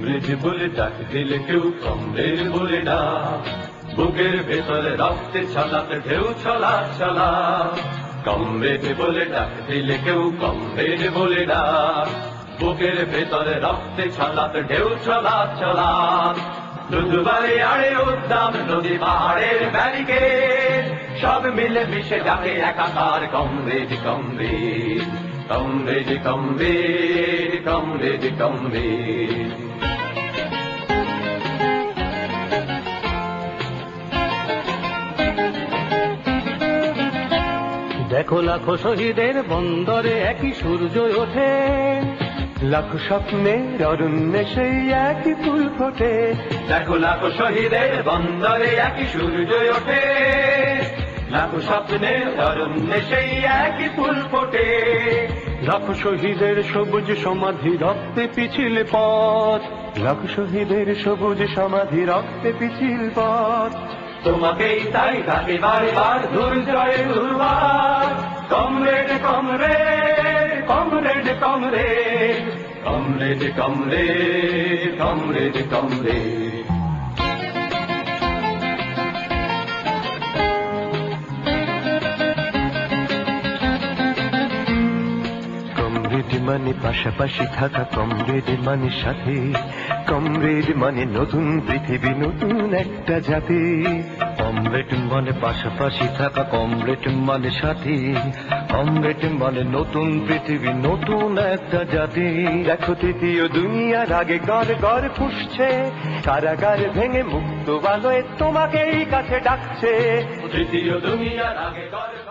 Comrade বলে ডাক দিলে কেউ কমরেড বলে না বুকের ভেতরে রক্তে ছলাতে ঢেউ ছলা ছলা। কমরেড বলে ডাক দিলে কেউ কমরেড বলে না বুকের ভেতরে রক্তে ছলাতে ঢেউ ছলা ছলা। দুদুবারে আড়ে উদ্যান, নদী পাহাড়ের ব্যারিকে সব মিলে মিশে যাবে একাকার comrade comrade comrade comrade comrade comrade দেখো লাখো শহীদের বন্দরে একই সূর্য ওঠে। লাখো স্বপ্নের অরণ্যে সেই একই ফুল ফোটে। দেখো লাখো শহীদের বন্দরে একই সূর্য ওঠে। লাখো স্বপ্নের অরণ্যে সেই একই ফুল ফোটে। লাখো শহীদের সবুজ সমাধি রক্তে পিছিল পথ। লাখো শহীদের সবুজ সমাধি রক্তে পিছিল পথ। তোমাকেই তাই ডাকে বারবার দুর্জয় দুর্বার comrade comrade comrade comrade. Comrade comrade comrade comrade. মানে পাশাপাশি থাকা কমরেড মানে সাথে। কমরেড মানে নতুন পৃথিবী নতুন একটা জাতি। কমরেড মানে পাশাপাশি থাকা কমরেড মানে সাথী। কমরেড মানে নতুন পৃথিবী নতুন একটা জাতি। দেখো তৃতীয় দুনিয়ার আগে গড় গড় ফুসছে। কারাগার ভেঙে মুক্ত আলোয় তোমাকেই কাছে ডাকছে। তৃতীয় দুনিয়ার আগে গড়